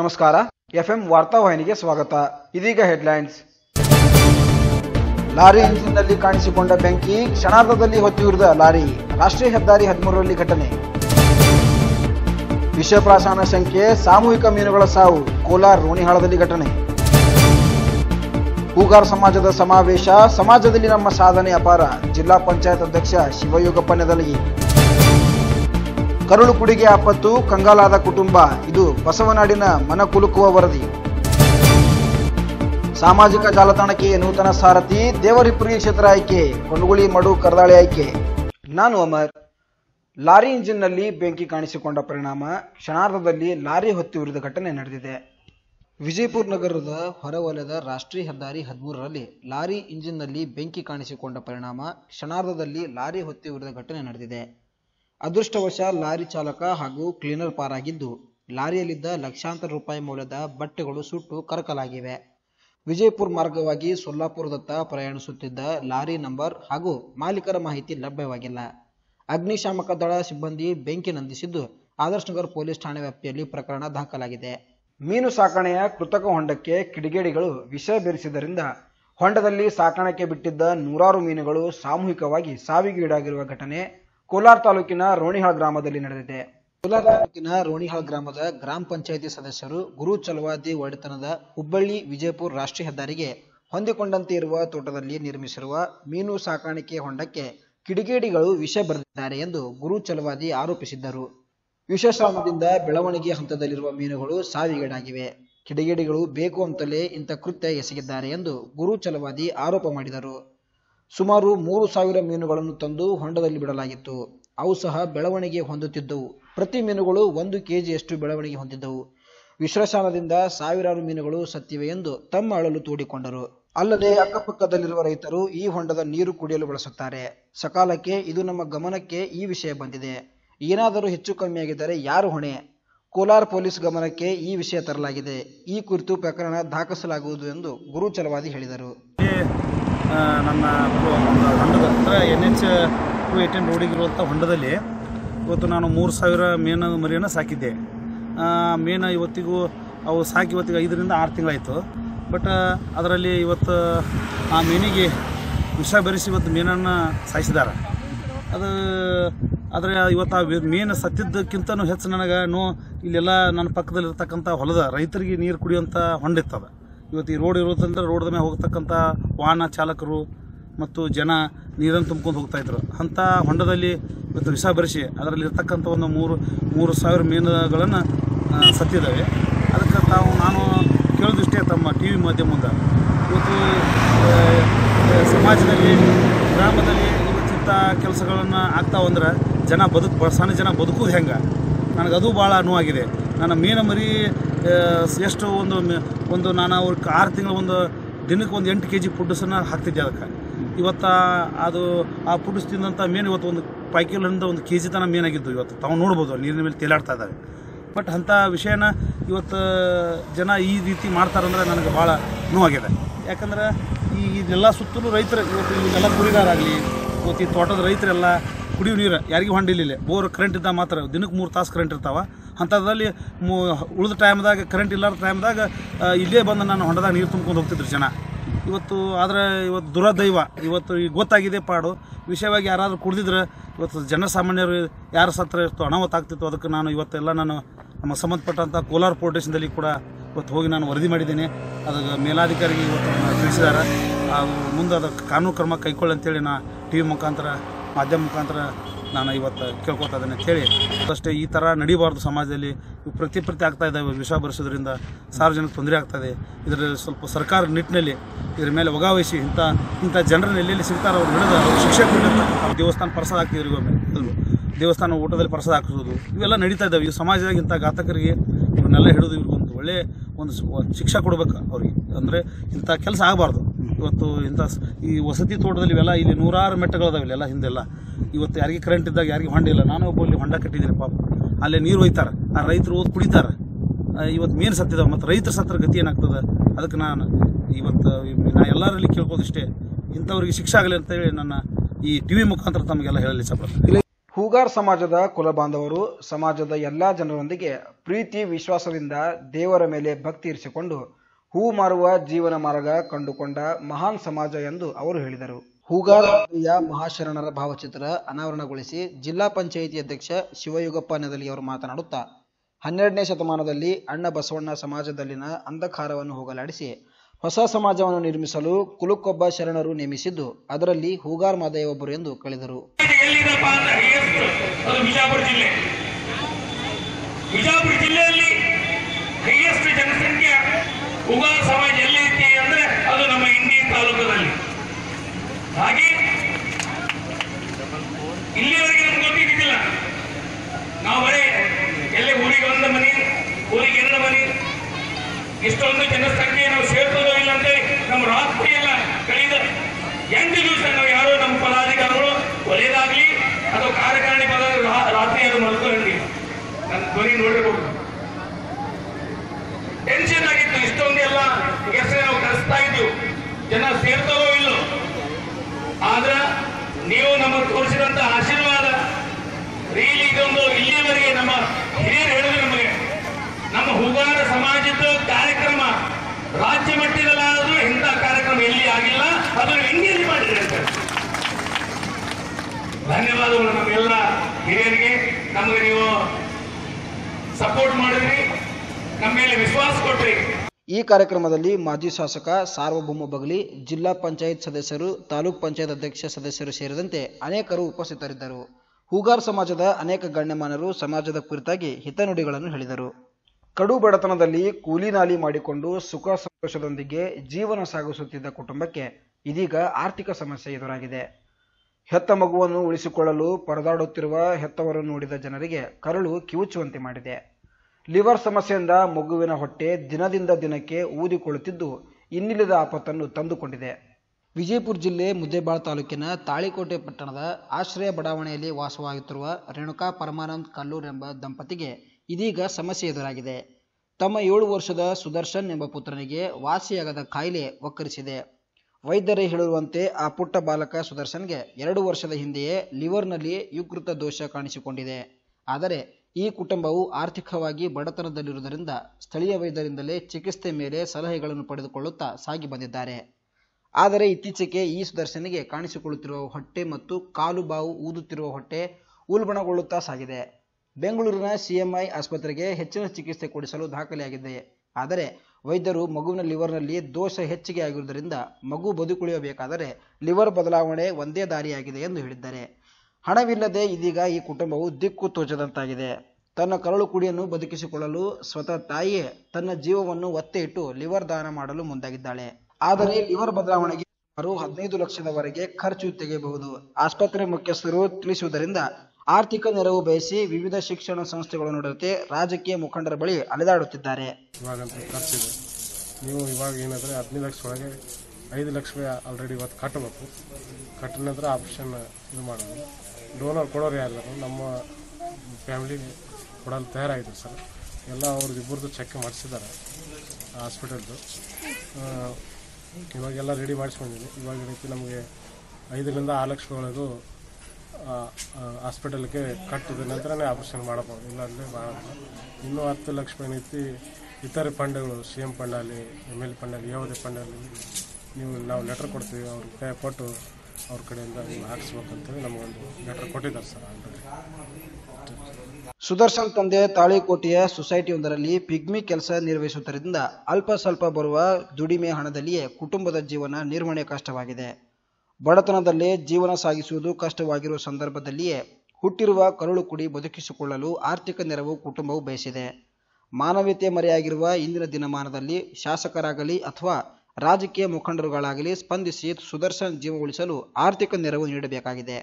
ನಮಸ್ಕಾರ. ಎಫ್ಎಂ ವಾರ್ತಾವಾಹಿನಿಗೆ ಸ್ವಾಗತ. ಇದೀಗ ಹೆಡ್ಲೈನ್ಸ್. ಲಾರಿ ಇಂಜಿನ್ನಲ್ಲಿ ಕಾಣಿಸಿಕೊಂಡ ಬೆಂಕಿ ಕ್ಷಣಾರ್ಧದಲ್ಲಿ ಹೊತ್ತಿ ಉರಿದ ಲಾರಿ, ರಾಷ್ಟ್ರೀಯ ಹೆದ್ದಾರಿ ಹದಿಮೂರರಲ್ಲಿ ಘಟನೆ. ವಿಷಪ್ರಾಶನ ಸಂಖ್ಯೆ ಸಾಮೂಹಿಕ ಮೀನುಗಳ ಸಾವು, ಕೋಲಾರ ರೋಣಿಹಾಳದಲ್ಲಿ ಘಟನೆ. ಹೂಗಾರ್ ಸಮಾಜದ ಸಮಾವೇಶ, ಸಮಾಜದಲ್ಲಿ ನಮ್ಮ ಸಾಧನೆ ಅಪಾರ, ಜಿಲ್ಲಾ ಪಂಚಾಯತ್ ಅಧ್ಯಕ್ಷ ಶಿವಯೋಗಪ್ಪ ನೆದಲಗಿ. ಕರುಳು ಕುಡಿಗೆ ಆಪತ್ತು, ಕಂಗಾಲಾದ ಕುಟುಂಬ, ಇದು ಬಸವನಾಡಿನ ಮನಕುಲುಕುವ ವರದಿ. ಸಾಮಾಜಿಕ ಜಾಲತಾಣಕ್ಕೆ ನೂತನ ಸಾರಥಿ, ದೇವರಿಪುರಿ ಕ್ಷೇತ್ರ ಆಯ್ಕೆ ಕೊಂಡಗುಳಿ ಮಡು ಕರ್ದಾಳೆ ಆಯ್ಕೆ. ನಾನು ಅಮರ್. ಲಾರಿ ಇಂಜಿನ್ನಲ್ಲಿ ಬೆಂಕಿ ಕಾಣಿಸಿಕೊಂಡ ಪರಿಣಾಮ, ಕ್ಷಣಾರ್ಧದಲ್ಲಿ ಲಾರಿ ಹೊತ್ತಿ ಉರಿದ ಘಟನೆ ನಡೆದಿದೆ. ವಿಜಯಪುರ ನಗರದ ಹೊರವಲಯದ ರಾಷ್ಟ್ರೀಯ ಹೆದ್ದಾರಿ ಹದಿಮೂರರಲ್ಲಿ ಲಾರಿ ಇಂಜಿನ್ನಲ್ಲಿ ಬೆಂಕಿ ಕಾಣಿಸಿಕೊಂಡ ಪರಿಣಾಮ, ಕ್ಷಣಾರ್ಧದಲ್ಲಿ ಲಾರಿ ಹೊತ್ತಿ ಉರಿದ ಘಟನೆ ನಡೆದಿದೆ. ಅದೃಷ್ಟವಶ ಲಾರಿ ಚಾಲಕ ಹಾಗೂ ಕ್ಲೀನರ್ ಪಾರಾಗಿದ್ದು, ಲಾರಿಯಲ್ಲಿದ್ದ ಲಕ್ಷಾಂತರ ರೂಪಾಯಿ ಮೌಲ್ಯದ ಬಟ್ಟೆಗಳು ಸುಟ್ಟು ಕರಕಲಾಗಿವೆ. ವಿಜಯಪುರ ಮಾರ್ಗವಾಗಿ ಸೊಲ್ಲಾಪುರದತ್ತ ಪ್ರಯಾಣಿಸುತ್ತಿದ್ದ ಲಾರಿ ನಂಬರ್ ಹಾಗೂ ಮಾಲೀಕರ ಮಾಹಿತಿ ಲಭ್ಯವಾಗಿಲ್ಲ. ಅಗ್ನಿಶಾಮಕ ದಳ ಸಿಬ್ಬಂದಿ ಬೆಂಕಿ ನಂದಿಸಿದ್ದು, ಆದರ್ಶ ನಗರ ಪೊಲೀಸ್ ಠಾಣೆ ವ್ಯಾಪ್ತಿಯಲ್ಲಿ ಪ್ರಕರಣ ದಾಖಲಾಗಿದೆ. ಮೀನು ಸಾಕಣೆಯ ಕೃತಕ ಹೊಂಡಕ್ಕೆ ಕಿಡಿಗೇಡಿಗಳು ವಿಷ ಬೆರೆಸಿದ್ದರಿಂದ ಹೊಂಡದಲ್ಲಿ ಸಾಕಾಣಿಕೆ ಬಿಟ್ಟಿದ್ದ ನೂರಾರು ಮೀನುಗಳು ಸಾಮೂಹಿಕವಾಗಿ ಸಾವಿಗೀಡಾಗಿರುವ ಘಟನೆ ಕೋಲಾರ ತಾಲೂಕಿನ ರೋಣಿಹಾಳ್ ಗ್ರಾಮದಲ್ಲಿ ನಡೆದಿದೆ. ಕೋಲಾರ ತಾಲೂಕಿನ ರೋಣಿಹಾಳ್ ಗ್ರಾಮದ ಗ್ರಾಮ ಪಂಚಾಯಿತಿ ಸದಸ್ಯರು ಗುರು ಚಲವಾದಿ ಒಡೆತನದ ಹುಬ್ಬಳ್ಳಿ ವಿಜಯಪುರ ರಾಷ್ಟ್ರೀಯ ಹೆದ್ದಾರಿಗೆ ಹೊಂದಿಕೊಂಡಂತೆ ಇರುವ ತೋಟದಲ್ಲಿ ನಿರ್ಮಿಸಿರುವ ಮೀನು ಸಾಕಾಣಿಕೆ ಹೊಂಡಕ್ಕೆ ಕಿಡಿಗೇಡಿಗಳು ವಿಷ ಬರೆದಿದ್ದಾರೆ ಎಂದು ಗುರು ಚಲವಾದಿ ಆರೋಪಿಸಿದ್ದರು. ವಿಷಶ್ರಾಮದಿಂದ ಬೆಳವಣಿಗೆ ಹಂತದಲ್ಲಿರುವ ಮೀನುಗಳು ಸಾವಿಗೀಡಾಗಿವೆ. ಕಿಡಿಗೇಡಿಗಳು ಬೇಕು ಅಂತಲೇ ಇಂಥ ಕೃತ್ಯ ಎಸಗಿದ್ದಾರೆ ಎಂದು ಗುರು ಚಲವಾದಿ ಆರೋಪ ಮಾಡಿದರು. ಸುಮಾರು ಮೂರು ಸಾವಿರ ಮೀನುಗಳನ್ನು ತಂದು ಹೊಂಡದಲ್ಲಿ ಬಿಡಲಾಗಿತ್ತು. ಅವು ಸಹ ಬೆಳವಣಿಗೆ ಹೊಂದುತ್ತಿದ್ದವು. ಪ್ರತಿ ಮೀನುಗಳು ಒಂದು ಕೆಜಿಯಷ್ಟು ಬೆಳವಣಿಗೆ ಹೊಂದಿದ್ದವು. ವಿಶ್ರಶಾನದಿಂದ ಸಾವಿರಾರು ಮೀನುಗಳು ಸತ್ತಿವೆ ಎಂದು ತಮ್ಮ ಅಳಲು ತೋಡಿಕೊಂಡರು. ಅಲ್ಲದೆ ಅಕ್ಕಪಕ್ಕದಲ್ಲಿರುವ ರೈತರು ಈ ಹೊಂಡದ ನೀರು ಕುಡಿಯಲು ಬಳಸುತ್ತಾರೆ. ಸಕಾಲಕ್ಕೆ ಇದು ನಮ್ಮ ಗಮನಕ್ಕೆ ಈ ವಿಷಯ ಬಂದಿದೆ. ಏನಾದರೂ ಹೆಚ್ಚು ಕಮ್ಮಿಯಾಗಿದ್ದರೆ ಯಾರು ಹೊಣೆ? ಕೋಲಾರ ಪೊಲೀಸ್ ಗಮನಕ್ಕೆ ಈ ವಿಷಯ ತರಲಾಗಿದೆ. ಈ ಕುರಿತು ಪ್ರಕರಣ ದಾಖಲಿಸಲಾಗುವುದು ಎಂದು ಗುರು ಚಲವಾದಿ ಹೇಳಿದರು ನನ್ನ ಹೊಂಡದ ಅಂದರೆ ಎನ್ ಎಚ್ ಟು ಏಯ್ಟೀನ್ ರೋಡಿಗಿರುವಂಥ ಹೊಂಡದಲ್ಲಿ ಇವತ್ತು ನಾನು ಮೂರು ಸಾವಿರ ಮೀನು ಮರಿಯನ್ನು ಸಾಕಿದ್ದೆ. ಮೇನ ಇವತ್ತಿಗೂ ಅವು ಸಾಕಿ ಇವತ್ತಿಗೆ ಐದರಿಂದ ಆರು ತಿಂಗಳಾಯಿತು. ಬಟ್ ಅದರಲ್ಲಿ ಇವತ್ತು, ಆ, ಮೀನಿಗೆ ವಿಷ ಬೆರೆಸಿ ಇವತ್ತು ಮೀನನ್ನು ಸಾಯಿಸಿದ್ದಾರೆ. ಅದು, ಆದರೆ ಇವತ್ತು ಆ ಮೀನು ಸತ್ತಿದ್ದಕ್ಕಿಂತನೂ ಹೆಚ್ಚು ನನಗೆ, ನೋ, ಇಲ್ಲೆಲ್ಲ ನನ್ನ ಪಕ್ಕದಲ್ಲಿರ್ತಕ್ಕಂಥ ಹೊಲದ ರೈತರಿಗೆ ನೀರು ಕುಡಿಯುವಂಥ ಹೊಂಡಿತ್ತದ ಇವತ್ತು ಈ ರೋಡ್ ಇರೋದ್ರಿಂದ ರೋಡ್ ಮೇಲೆ ಹೋಗ್ತಕ್ಕಂಥ ವಾಹನ ಚಾಲಕರು ಮತ್ತು ಜನ ನೀರನ್ನು ತುಂಬ್ಕೊಂಡು ಹೋಗ್ತಾ ಇದ್ರು. ಅಂಥ ಹೊಂಡದಲ್ಲಿ ಇವತ್ತು ವಿಷ ಬೆರೆಸಿ ಅದರಲ್ಲಿ ಇರ್ತಕ್ಕಂಥ ಒಂದು ಮೂರು ಮೂರು ಸಾವಿರ ಮೀನುಗಳನ್ನು ಸತ್ತಿದ್ದಾವೆ. ಅದಕ್ಕೆ ತಾವು ನಾನು ಕೇಳೋದಿಷ್ಟೇ ತಮ್ಮ ಟಿ ವಿ ಮಾಧ್ಯಮದ ಇವತ್ತು ಸಮಾಜದಲ್ಲಿ, ಗ್ರಾಮದಲ್ಲಿ ಇವತ್ತಿಂಥ ಕೆಲಸಗಳನ್ನು ಆಗ್ತಾವಂದ್ರೆ ಜನ ಬದುಕು ಸಣ್ಣ ಜನ ಬದುಕೋದು ಹೆಂಗೆ? ನನಗೆ ಅದು ಭಾಳ ಅನುವಾಗಿದೆ ನನ್ನ ಮೀನು ಮರಿ ಎಷ್ಟು ಒಂದು ಒಂದು ನಾನು ಅವ್ರಿಗೆ ಆರು ತಿಂಗಳು ಒಂದು ದಿನಕ್ಕೆ ಒಂದು ಎಂಟು ಕೆ ಜಿ ಫುಡ್ಸನ್ನು ಹಾಕ್ತಿದ್ದೆ ಅದಕ್ಕೆ. ಇವತ್ತು ಅದು ಆ ಫುಡ್ಸ್ ತಿಂದಂಥ ಮೀನು ಇವತ್ತು ಒಂದು ಪೈಕಿಲಿಂದ ಒಂದು ಕೆ ಜಿ ತನಕ ಮೀನಾಗಿದ್ದು ಇವತ್ತು. ತಾವು ನೋಡ್ಬೋದು, ನೀರಿನ ಮೇಲೆ ತೇಲಾಡ್ತಾ ಇದ್ದಾವೆ ಬಟ್ ಅಂಥ ವಿಷಯನ ಇವತ್ತು ಜನ ಈ ರೀತಿ ಮಾಡ್ತಾರಂದ್ರೆ ನನಗೆ ಭಾಳ ನೋವಾಗಿದೆ. ಯಾಕಂದ್ರೆ ಈ ಇದೆಲ್ಲ ಸುತ್ತಲೂ ರೈತರು, ಇವತ್ತು ಇಲ್ಲೆಲ್ಲ ಕುರಿಗಾರಾಗಲಿ ಇವತ್ತು ಈ ತೋಟದ ರೈತರೆಲ್ಲ ಕುಡಿಯೋ ನೀರು ಯಾರಿಗೂ ಹೊಂಡಿಲಿಲ್ಲ. ಬೋರ್ ಕರೆಂಟ್ ಇದ್ದಾಗ ಮಾತ್ರ ದಿನಕ್ಕೆ ಮೂರು ತಾಸು ಕರೆಂಟ್ ಇರ್ತಾವ. ಅಂಥದ್ರಲ್ಲಿ ಉಳಿದ ಟೈಮ್ದಾಗ ಕರೆಂಟ್ ಇಲ್ಲದ ಟೈಮ್ದಾಗ ಇಲ್ಲೇ ಬಂದು ನಾನು ಹೊಂಡದಾಗ ನೀರು ತುಂಬ್ಕೊಂಡು ಹೋಗ್ತಿದ್ರು ಜನ. ಇವತ್ತು ಆದರೆ ಇವತ್ತು ದುರದೈವ. ಇವತ್ತು ಈಗ ಗೊತ್ತಾಗಿದೆ ಪಾಡು. ವಿಷಯವಾಗಿ ಯಾರಾದರೂ ಕುಡಿದಿದ್ರೆ ಇವತ್ತು ಜನಸಾಮಾನ್ಯರು ಯಾರು ಸತ್ರ ಇರ್ತೋ ಅನಾಹುತ ಆಗ್ತಿತ್ತು ಅದಕ್ಕೆ ನಾನು ಇವತ್ತೆಲ್ಲ ನಾನು ನಮ್ಮ ಸಂಬಂಧಪಟ್ಟಂಥ ಕೋಲಾರ ಪೊಲೀಸ್ ಸ್ಟೇಷನ್ದಲ್ಲಿ ಕೂಡ ಇವತ್ತು ಹೋಗಿ ನಾನು ವರದಿ ಮಾಡಿದ್ದೀನಿ. ಅದಕ್ಕೆ ಮೇಲಾಧಿಕಾರಿಗೆ ಇವತ್ತು ತಿಳಿಸಿದ್ದಾರೆ. ಮುಂದೆ ಅದಕ್ಕೆ ಕಾನೂನು ಕ್ರಮ ಕೈಗೊಳ್ಳಿ ಅಂತೇಳಿ ನಾ ಟಿ ವಿ ಮುಖಾಂತರ, ಮಾಧ್ಯಮ ಮುಖಾಂತರ ನಾನು ಇವತ್ತು ಕೇಳ್ಕೊತಾ ಇದ್ದೇನೆ. ಅಂತೇಳಿ ಅಷ್ಟೇ ಈ ಥರ ನಡಿಬಾರ್ದು ಸಮಾಜದಲ್ಲಿ. ಪ್ರತಿ ಪ್ರತಿ ಆಗ್ತಾ ಇದ್ದಾವೆ. ವಿಷ ಬರೆಸೋದ್ರಿಂದ ಸಾರ್ವಜನಿಕ ತೊಂದರೆ ಆಗ್ತದೆ ಇದರ ಸ್ವಲ್ಪ ಸರ್ಕಾರ ನಿಟ್ಟಿನಲ್ಲಿ ಇದ್ರ ಮೇಲೆ ಒಗಾವಹಿಸಿ ಇಂಥ ಇಂಥ ಜನರನ್ನ ಎಲ್ಲೆಲ್ಲಿ ಸಿಗ್ತಾರೆ ಅವ್ರು ಹಿಡಿದು ಅವ್ರು ಶಿಕ್ಷೆ ನಾವು ದೇವಸ್ಥಾನ ಪ್ರಸಾದ ಹಾಕ್ತಿದ್ರಿ ಒಮ್ಮೆ. ದೇವಸ್ಥಾನ ಊಟದಲ್ಲಿ ಪ್ರಸಾದ ಹಾಕಿಸೋದು. ಇವೆಲ್ಲ ನಡೀತಾ ಇದ್ದಾವೆ. ಈ ಸಮಾಜದಾಗ ಇಂಥ ಘಾತಕರಿಗೆ ಇವನ್ನೆಲ್ಲ ಹಿಡಿದು ಇವ್ರಿಗೊಂದು ಒಳ್ಳೆ ಒಂದು ಶಿಕ್ಷೆ ಕೊಡ್ಬೇಕು ಅವ್ರಿಗೆ. ಅಂದರೆ ಇಂಥ ಕೆಲಸ ಆಗಬಾರ್ದು. ಇವತ್ತು ಇಂಥ ಈ ವಸತಿ ತೋಟದಲ್ಲಿ ಇವೆಲ್ಲ ಇಲ್ಲಿ ನೂರಾರು ಮೆಟ್ಟಗಳಿದಾವೆ ಇಲ್ಲೆಲ್ಲ ಹಿಂದೆಲ್ಲ. ಇವತ್ತು ಯಾರಿಗೆ ಕರೆಂಟ್ ಇದ್ದಾಗ ಯಾರಿಗೆ ಹೊಂಡ ಇಲ್ಲ. ನಾನು ಒಬ್ಬ ಅಲ್ಲಿ ಹೊಂಡ ಕಟ್ಟಿದ್ದೀನಿ ಪಾಪ. ಅಲ್ಲೇ ನೀರು ಒಯ್ತಾರೆ ಆ ರೈತರು ಓದ್ ಕುಡಿತಾರೆ. ಇವತ್ತು ಮೀನು ಸತ್ತಿದ್ದಾವೆ ಮತ್ತು ರೈತರ ಸತ್ತರ ಗತಿ ಏನಾಗ್ತದೆ? ಅದಕ್ಕೆ ನಾನು ಇವತ್ತು ನಾ ಎಲ್ಲರಲ್ಲಿ ಕೇಳ್ಬೋದು ಇಷ್ಟೇ. ಇಂಥವ್ರಿಗೆ ಶಿಕ್ಷೆ ಆಗಲಿ ಅಂತೇಳಿ ನನ್ನ ಈ ಟಿ ವಿ ಮುಖಾಂತರ ತಮಗೆಲ್ಲ ಹೇಳಲಿ ಇಷ್ಟಪಡ್ತೀನಿ ಹೂಗಾರ್ ಸಮಾಜದ ಕುಲಬಾಂಧವರು ಸಮಾಜದ ಎಲ್ಲ ಜನರೊಂದಿಗೆ ಪ್ರೀತಿ, ವಿಶ್ವಾಸದಿಂದ ದೇವರ ಮೇಲೆ ಭಕ್ತಿ ಇರಿಸಿಕೊಂಡು ಹೂ ಮಾರುವ ಜೀವನ ಮಾರ್ಗ ಕಂಡುಕೊಂಡ ಮಹಾನ್ ಸಮಾಜ ಎಂದು ಅವರು ಹೇಳಿದರು. ಹೂಗಾರ್ ಪ್ರಿಯ ಮಹಾಶರಣರ ಭಾವಚಿತ್ರ ಅನಾವರಣಗೊಳಿಸಿ ಜಿಲ್ಲಾ ಪಂಚಾಯಿತಿ ಅಧ್ಯಕ್ಷ ಶಿವಯುಗಪ್ಪ ನೆದಲಿ ಅವರು ಮಾತನಾಡುತ್ತಾ, ಹನ್ನೆರಡನೇ ಶತಮಾನದಲ್ಲಿ ಅಣ್ಣ ಬಸವಣ್ಣ ಸಮಾಜದಲ್ಲಿನ ಅಂಧಕಾರವನ್ನು ಹೋಗಲಾಡಿಸಿ ಹೊಸ ಸಮಾಜವನ್ನು ನಿರ್ಮಿಸಲು ಕುಲುಕೊಬ್ಬ ಶರಣರು ನೇಮಿಸಿದ್ದು, ಅದರಲ್ಲಿ ಹೂಗಾರ್ ಮಾದಯ್ಯ ಒಬ್ಬರು ಎಂದು ಕಳೆದರು. ಬಿಜಾಪುರ ಜಿಲ್ಲೆಯಲ್ಲಿ ಹೈಯೆಸ್ಟ್ ಜನಸಂಖ್ಯೆ ಉಗಾರ್ ಸಮಾಜ ಎಲ್ಲೈತಿ ಅಂದ್ರೆ ಅದು ನಮ್ಮ ಇಂಡಿ ತಾಲೂಕದಲ್ಲಿ ಹಾಗೆ ಇಲ್ಲಿವರೆಗೆ ನಮ್ಗೆ ಗೊತ್ತಿದ್ದಿಲ್ಲ ನಾವು ಬರೀ ಎಲ್ಲಿ ಊರಿಗೆ ಒಂದು ಮನೆ ಊರಿಗೆ ಎರಡು ಮನೆ ಇಷ್ಟೊಂದು ಜನಸಂಖ್ಯೆ ನಾವು ಸೇರ್ತದೋ ಇಲ್ಲ ಅಂತೇಳಿ ನಮ್ಮ ರಾತ್ರಿ ಎಲ್ಲ ಕಳೆದ ಎಂಟು ದಿವಸ ನಾವು ಯಾರೋ ನಮ್ಮ ಪದಾಧಿಕಾರಿಗಳು ಒಳ್ಳೆಯದಾಗ್ಲಿ ಅಥವಾ ಕಾರ್ಯಕಾರಿಣಿ ಪದ ರಾತ್ರಿ ಅದು ಮಲ್ಕೊಳ್ಳಿ ನನ್ನ ಧ್ವನಿ ನೋಡಿರ್ಬೋದು ಟೆನ್ಷನ್ ಆಗಿತ್ತು, ಇಷ್ಟೊಂದೆಲ್ಲ ಹೆಸರು ನಾವು ಕಲಿಸ್ತಾ ಇದ್ದೀವಿ ಜನ ಸೇರ್ತಾರೋ ಇಲ್ಲೋ. ಆದ್ರ ನೀವು ನಮಗೆ ತೋರಿಸಿದಂತ ಆಶೀರ್ವಾದ ರೀಲಿ ಇದೊಂದು ಇಲ್ಲಿಯವರೆಗೆ ನಮ್ಮ ಹಿರಿಯರು ಹೇಳಿದ್ರು ನಮಗೆ ನಮ್ಮ ಹೂಗಾರ ಸಮಾಜದ ಕಾರ್ಯಕ್ರಮ ರಾಜ್ಯ ಮಟ್ಟದಲ್ಲಾದರೂ ಇಂಥ ಕಾರ್ಯಕ್ರಮ ಎಲ್ಲಿ ಆಗಿಲ್ಲ ಅದನ್ನು ಇಂಡಿಯಲ್ಲಿ ಮಾಡಿದೆ ಧನ್ಯವಾದಗಳು ನಮ್ಮೆಲ್ಲ ಹಿರಿಯರಿಗೆ. ನಮಗೆ ನೀವು ಸಪೋರ್ಟ್ ಮಾಡಿದ್ರಿ. ನಮ್ಮ ಮೇಲೆ ವಿಶ್ವಾಸ ಕೊಟ್ರಿ. ಈ ಕಾರ್ಯಕ್ರಮದಲ್ಲಿ ಮಾಜಿ ಶಾಸಕ ಸಾರ್ವಭೌಮ ಬಗಲಿ, ಜಿಲ್ಲಾ ಪಂಚಾಯತ್ ಸದಸ್ಯರು, ತಾಲೂಕ್ ಪಂಚಾಯತ್ ಅಧ್ಯಕ್ಷ ಸದಸ್ಯರು ಸೇರಿದಂತೆ ಅನೇಕರು ಉಪಸ್ಥಿತರಿದ್ದರು. ಹೂಗಾರ್ ಸಮಾಜದ ಅನೇಕ ಗಣ್ಯಮಾನರು ಸಮಾಜದ ಕುರಿತಾಗಿ ಹಿತನುಡಿಗಳನ್ನು ಹೇಳಿದರು. ಕಡು ಬಡತನದಲ್ಲಿ ಕೂಲಿ ನಾಲಿ ಮಾಡಿಕೊಂಡು ಸುಖ ಸಂತೋಷದೊಂದಿಗೆ ಜೀವನ ಸಾಗಿಸುತ್ತಿದ್ದ ಕುಟುಂಬಕ್ಕೆ ಇದೀಗ ಆರ್ಥಿಕ ಸಮಸ್ಯೆ ಎದುರಾಗಿದೆ. ಹೆತ್ತ ಮಗುವನ್ನು ಉಳಿಸಿಕೊಳ್ಳಲು ಪರದಾಡುತ್ತಿರುವ ಹೆತ್ತವರನ್ನು ನೋಡಿದ ಜನರಿಗೆ ಕರಳು ಕಿವುಚುವಂತೆ ಮಾಡಿದೆ. ಲಿವರ್ ಸಮಸ್ಯೆಯಿಂದ ಮಗುವಿನ ಹೊಟ್ಟೆ ದಿನದಿಂದ ದಿನಕ್ಕೆ ಊದಿಕೊಳ್ಳುತ್ತಿದ್ದು ಇನ್ನಿಲ್ಲದ ಆಪತ್ತನ್ನು ತಂದುಕೊಂಡಿದೆ. ವಿಜಯಪುರ ಜಿಲ್ಲೆ ಮುದ್ದೇಬಾಳ್ ತಾಲೂಕಿನ ತಾಳಿಕೋಟೆ ಪಟ್ಟಣದ ಆಶ್ರಯ ಬಡಾವಣೆಯಲ್ಲಿ ವಾಸವಾಗುತ್ತಿರುವ ರೇಣುಕಾ ಪರಮಾನಂದ್ ಕಲ್ಲೂರ್ ಎಂಬ ದಂಪತಿಗೆ ಇದೀಗ ಸಮಸ್ಯೆ ಎದುರಾಗಿದೆ. ತಮ್ಮ ಏಳು ವರ್ಷದ ಸುದರ್ಶನ್ ಎಂಬ ಪುತ್ರನಿಗೆ ವಾಸಿಯಾಗದ ಕಾಯಿಲೆ ಒಕ್ಕರಿಸಿದೆ ವೈದ್ಯರೇ ಹೇಳಿರುವಂತೆ ಆ ಪುಟ್ಟ ಬಾಲಕ ಸುದರ್ಶನ್ಗೆ ಎರಡು ವರ್ಷದ ಹಿಂದೆಯೇ ಲಿವರ್ನಲ್ಲಿ ಯುಕೃತ ದೋಷ ಕಾಣಿಸಿಕೊಂಡಿದೆ. ಆದರೆ ಈ ಕುಟುಂಬವು ಆರ್ಥಿಕವಾಗಿ ಬಡತನದಲ್ಲಿರುವುದರಿಂದ ಸ್ಥಳೀಯ ವೈದ್ಯರಿಂದಲೇ ಚಿಕಿತ್ಸೆ ಮೇಲೆ ಸಲಹೆಗಳನ್ನು ಪಡೆದುಕೊಳ್ಳುತ್ತಾ ಸಾಗಿ ಬಂದಿದ್ದಾರೆ. ಆದರೆ ಇತ್ತೀಚೆಗೆ ಈ ಸುದರ್ಶನಿಗೆ ಕಾಣಿಸಿಕೊಳ್ಳುತ್ತಿರುವ ಹೊಟ್ಟೆ ಮತ್ತು ಕಾಲು ಬಾವು ಊದುತ್ತಿರುವ ಹೊಟ್ಟೆ ಉಲ್ಬಣಗೊಳ್ಳುತ್ತಾ ಸಾಗಿದೆ. ಬೆಂಗಳೂರಿನ ಸಿಎಂಐ ಆಸ್ಪತ್ರೆಗೆ ಹೆಚ್ಚಿನ ಚಿಕಿತ್ಸೆ ಕೊಡಿಸಲು ದಾಖಲೆಯಾಗಿದೆ. ಆದರೆ ವೈದ್ಯರು ಮಗುವಿನ ಲಿವರ್ನಲ್ಲಿ ದೋಷ ಹೆಚ್ಚಿಗೆ ಆಗಿರುವುದರಿಂದ ಮಗು ಬದುಕುಳಿಯಬೇಕಾದರೆ ಲಿವರ್ ಬದಲಾವಣೆ ಒಂದೇ ದಾರಿಯಾಗಿದೆ ಎಂದು ಹೇಳಿದ್ದಾರೆ. ಹಣವಿಲ್ಲದೆ ಇದೀಗ ಈ ಕುಟುಂಬವು ದಿಕ್ಕು ತೋಚದಂತಾಗಿದೆ. ತನ್ನ ಕರಳು ಕುಡಿಯನ್ನು ಬದುಕಿಸಿಕೊಳ್ಳಲು ಸ್ವತಃ ತಾಯಿಯೇ ತನ್ನ ಜೀವವನ್ನು ಒತ್ತೆ ಇಟ್ಟು ಲಿವರ್ ದಾನ ಮಾಡಲು ಮುಂದಾಗಿದ್ದಾಳೆ. ಆದರೆ ಲಿವರ್ ಬದಲಾವಣೆಗೆ ಸುಮಾರು ಹದಿನೈದು ಲಕ್ಷದವರೆಗೆ ಖರ್ಚು ತೆಗೆಯಬಹುದು. ಆಸ್ಪತ್ರೆ ಮುಖ್ಯಸ್ಥರು ತಿಳಿಸುವುದರಿಂದ ಆರ್ಥಿಕ ನೆರವು ಬಯಸಿ ವಿವಿಧ ಶಿಕ್ಷಣ ಸಂಸ್ಥೆಗಳ ನಡುವೆ ರಾಜಕೀಯ ಮುಖಂಡರ ಬಳಿ ಅಲೆದಾಡುತ್ತಿದ್ದಾರೆ. ನೀವು ಇವಾಗ ಏನಾದರೆ ಹದಿನೈದು ಲಕ್ಷ ಒಳಗೆ ಐದು ಲಕ್ಷ ಆಲ್ರೆಡಿ ಇವತ್ತು ಕಟ್ಟಬೇಕು. ಕಟ್ಟಿದ ನಂತರ ಆಪ್ಷನ್ ಇದು ಮಾಡೋದು. ಡೋನರ್ ಕೊಡೋರು ಯಾರು ನಮ್ಮ ಫ್ಯಾಮಿಲಿ ಕೊಡಲು ತಯಾರಾಗಿದೆ ಸರ್. ಎಲ್ಲ ಅವ್ರದ್ದು ಇಬ್ಬರದ್ದು ಚೆಕ್ ಮಾಡಿಸಿದ್ದಾರೆ ಹಾಸ್ಪಿಟಲ್ದು ಇವಾಗೆಲ್ಲ ರೆಡಿ ಮಾಡಿಸ್ಕೊಂಡಿದ್ದೀನಿ. ಇವಾಗ ರೀತಿ ನಮಗೆ ಐದರಿಂದ ಆರು ಲಕ್ಷ ಒಳಗೂ ಹಾಸ್ಪಿಟಲ್ಗೆ ಕಟ್ಟಿದ ನಂತರನೇ ಆಪರೇಷನ್ ಮಾಡಬಹುದು. ಇಲ್ಲಾಂದರೆ ಮಾಡಲ್ಲ. ಇನ್ನೂ ಹತ್ತು ಲಕ್ಷ ರೂಪಾಯಿ ಇತರೆ ಫಂಡ್ಗಳು ಸಿ ಎಂ ಫಂಡಲ್ಲಿ ಎಂ ಎಲ್ ಫಂಡಲ್ಲಿ ಯಾವುದೇ ಫಂಡಲ್ಲಿ ನೀವು ನಾವು ಲೆಟರ್ ಕೊಡ್ತೀವಿ. ಅವ್ರಿಗೆ ಕೈ ಕೊಟ್ಟು ಅವ್ರ ಕಡೆಯಿಂದ ನೀವು ಹಾಕಿಸ್ಬೇಕಂತೇಳಿ ನಮಗೊಂದು ಲೆಟರ್ ಕೊಟ್ಟಿದ್ದಾರೆ ಸರ್ ಆಲ್ರೆಡಿ. ಸುದರ್ಶನ್ ತಂದೆ ತಾಳಿಕೋಟೆಯ ಸೊಸೈಟಿಯೊಂದರಲ್ಲಿ ಪಿಗ್ಮಿ ಕೆಲಸ ನಿರ್ವಹಿಸುವುದರಿಂದ ಅಲ್ಪ ಸ್ವಲ್ಪ ಬರುವ ದುಡಿಮೆ ಹಣದಲ್ಲಿಯೇ ಕುಟುಂಬದ ಜೀವನ ನಿರ್ವಹಣೆ ಕಷ್ಟವಾಗಿದೆ. ಬಡತನದಲ್ಲೇ ಜೀವನ ಸಾಗಿಸುವುದು ಕಷ್ಟವಾಗಿರುವ ಸಂದರ್ಭದಲ್ಲಿಯೇ ಹುಟ್ಟಿರುವ ಕರುಳು ಕುಡಿ ಬದುಕಿಸಿಕೊಳ್ಳಲು ಆರ್ಥಿಕ ನೆರವು ಕುಟುಂಬವು ಬಯಸಿದೆ. ಮಾನವೀಯತೆ ಮರೆಯಾಗಿರುವ ಇಂದಿನ ದಿನಮಾನದಲ್ಲಿ ಶಾಸಕರಾಗಲಿ ಅಥವಾ ರಾಜಕೀಯ ಮುಖಂಡರುಗಳಾಗಲಿ ಸ್ಪಂದಿಸಿ ಸುದರ್ಶನ್ ಜೀವ ಉಳಿಸಲು ಆರ್ಥಿಕ ನೆರವು ನೀಡಬೇಕಾಗಿದೆ.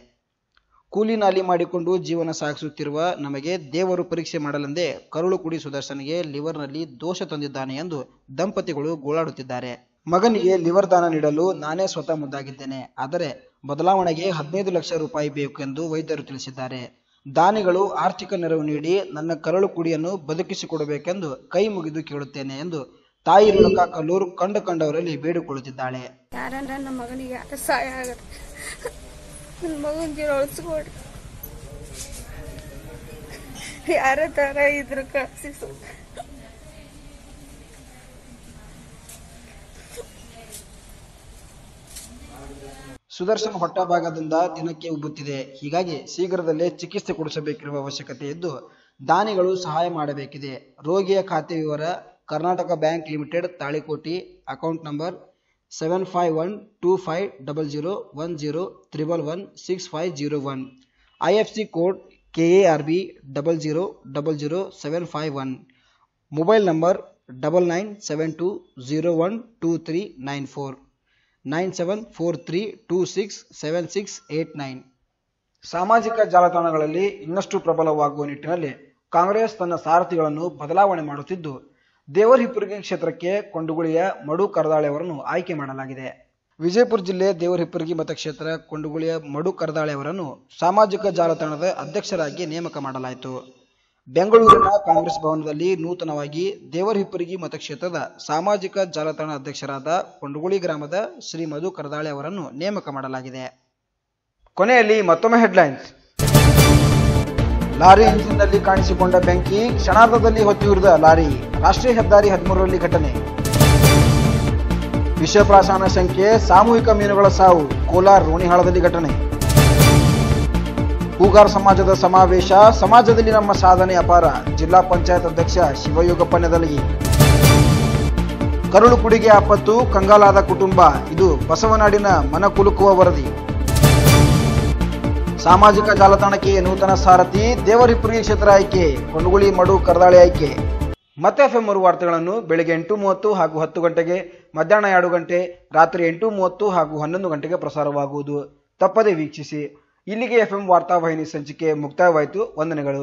ಕೂಲಿ ನಾಲಿ ಮಾಡಿಕೊಂಡು ಜೀವನ ಸಾಗಿಸುತ್ತಿರುವ ನಮಗೆ ದೇವರು ಪರೀಕ್ಷೆ ಮಾಡಲೆಂದೇ ಕರುಳು ಕುಡಿ ಸುದರ್ಶನ್ಗೆ ಲಿವರ್ನಲ್ಲಿ ದೋಷ ತಂದಿದ್ದಾನೆ ಎಂದು ದಂಪತಿಗಳು ಗೋಳಾಡುತ್ತಿದ್ದಾರೆ. ಮಗನಿಗೆ ಲಿವರ್ ದಾನ ನೀಡಲು ನಾನೇ ಸ್ವತಃ ಮುಂದಾಗಿದ್ದೇನೆ ಆದರೆ ಬದಲಾವಣೆಗೆ ಹದಿನೈದು ಲಕ್ಷ ರೂಪಾಯಿ ಬೇಕು ಎಂದು ವೈದ್ಯರು ತಿಳಿಸಿದ್ದಾರೆ. ದಾನಿಗಳು ಆರ್ಥಿಕ ನೆರವು ನೀಡಿ ನನ್ನ ಕರಳು ಕುಡಿಯನ್ನು ಬದುಕಿಸಿಕೊಡಬೇಕೆಂದು ಕೈ ಮುಗಿದು ಕೇಳುತ್ತೇನೆ ಎಂದು ತಾಯಿ ಮೂಲಕ ಕಲ್ಲೂರು ಕಂಡು ಕಂಡವರಲ್ಲಿ ಬೇಡಿಕೊಳ್ಳುತ್ತಿದ್ದಾಳೆ. ಯಾರ ತರ ಇದ್ರು ಕಳ್ಸಿ ಸುದರ್ಶನ್ ಹೊಟ್ಟ ಭಾಗದಿಂದ ದಿನಕ್ಕೆ ಉಬ್ಬುತ್ತಿದೆ. ಹೀಗಾಗಿ ಶೀಘ್ರದಲ್ಲೇ ಚಿಕಿತ್ಸೆ ಕೊಡಿಸಬೇಕಿರುವ ಅವಶ್ಯಕತೆ ಇದ್ದು, ದಾನಿಗಳು ಸಹಾಯ ಮಾಡಬೇಕಿದೆ. ರೋಗಿಯ ಖಾತೆ ವಿವರ Karnataka Bank Limited, Talikoti, account number seven five one two five double zero one zero triple one six five zero one I F C code K A R B double zero double zero seven five one mobile number double nine seven two zero one two three nine four nine seven four three two six seven six eight nine. ಸಾಮಾಜಿಕ ಜಾಲತಾಣಗಳಲ್ಲಿ ಇನ್ನಷ್ಟು ಪ್ರಬಲವಾಗುವ ನಿಟ್ಟಿನಲ್ಲಿ ಕಾಂಗ್ರೆಸ್ ತನ್ನ ಸಾರಥಿಗಳನ್ನು ಬದಲಾವಣೆ ಮಾಡುತ್ತಿದ್ದು, ದೇವರಹಿಪ್ಪುರಗಿ ಕ್ಷೇತ್ರಕ್ಕೆ ಕೊಂಡುಗುಳಿಯ ಮಡು ಕರದಾಳೆ ಅವರನ್ನು ಆಯ್ಕೆ ಮಾಡಲಾಗಿದೆ. ವಿಜಯಪುರ ಜಿಲ್ಲೆ ದೇವರಹಿಪ್ಪುರಗಿ ಮತಕ್ಷೇತ್ರ ಕೊಂಡುಗುಳಿಯ ಮಡು ಕರದಾಳೆ ಅವರನ್ನು ಸಾಮಾಜಿಕ ಜಾಲತಾಣದ ಅಧ್ಯಕ್ಷರಾಗಿ ನೇಮಕ ಮಾಡಲಾಯಿತು. ಬೆಂಗಳೂರಿನ ಕಾಂಗ್ರೆಸ್ ಭವನದಲ್ಲಿ ನೂತನವಾಗಿ ದೇವರಹಿಪ್ಪರಿಗಿ ಮತಕ್ಷೇತ್ರದ ಸಾಮಾಜಿಕ ಜಾಲತಾಣ ಅಧ್ಯಕ್ಷರಾದ ಕೊಂಡಗುಳಿ ಗ್ರಾಮದ ಶ್ರೀ ಮಧು ಕರದಾಳೆ ಅವರನ್ನು ನೇಮಕ ಮಾಡಲಾಗಿದೆ. ಕೊನೆಯಲ್ಲಿ ಮತ್ತೊಮ್ಮೆ ಹೆಡ್ಲೈನ್ಸ್ ಲಾರಿ ಇಂಜಿನ್ನಲ್ಲಿ ಕಾಣಿಸಿಕೊಂಡ ಬೆಂಕಿ ಕ್ಷಣಾರ್ಧದಲ್ಲಿ ಹೊತ್ತಿಯುರಿದ ಲಾರಿ, ರಾಷ್ಟ್ರೀಯ ಹೆದ್ದಾರಿ ಹದಿಮೂರರಲ್ಲಿ ಘಟನೆ. ವಿಷಪ್ರಾಶನ ಸಂಖ್ಯೆ ಸಾಮೂಹಿಕ ಮೀನುಗಳ ಸಾವು, ಕೋಲಾರ ರೋಣಿಹಾಳದಲ್ಲಿ ಘಟನೆ. ಹೂಗಾರ್ ಸಮಾಜದ ಸಮಾವೇಶ. ಸಮಾಜದಲ್ಲಿ ನಮ್ಮ ಸಾಧನೆ ಅಪಾರ. ಜಿಲ್ಲಾ ಪಂಚಾಯತ್ ಅಧ್ಯಕ್ಷ ಶಿವಯೋಗಪ್ಪ ನೆದಲಗಿ ಕರುಳು ಕುಡಿಗೆ ಆಪತ್ತು, ಕಂಗಾಲಾದ ಕುಟುಂಬ. ಇದು ಬಸವನಾಡಿನ ಮನಕುಲುಕುವ ವರದಿ. ಸಾಮಾಜಿಕ ಜಾಲತಾಣಕ್ಕೆ ನೂತನ ಸಾರಥಿ. ದೇವರಿಪುರಿ ಕ್ಷೇತ್ರ ಆಯ್ಕೆ. ಕೊಂಡುಗುಳಿ ಮಡು ಕರದಾಳೆ ಆಯ್ಕೆ. ಮತ್ತೆ ಎಫ್ ಮೂರು ವಾರ್ತೆಗಳನ್ನು ಬೆಳಗ್ಗೆ ಎಂಟು ಮೂವತ್ತು ಹಾಗೂ ಹತ್ತು ಗಂಟೆಗೆ, ಮಧ್ಯಾಹ್ನ ಎರಡು ಗಂಟೆ, ರಾತ್ರಿ ಎಂಟು ಮೂವತ್ತು ಹಾಗೂ ಹನ್ನೊಂದು ಗಂಟೆಗೆ ಪ್ರಸಾರವಾಗುವುದು. ತಪ್ಪದೇ ವೀಕ್ಷಿಸಿ. ಇಲ್ಲಿಗೆ ಎಫ್ಎಂ ವಾರ್ತಾವಾಹಿನಿ ಸಂಚಿಕೆ ಮುಕ್ತಾಯವಾಯಿತು. ವಂದನೆಗಳು.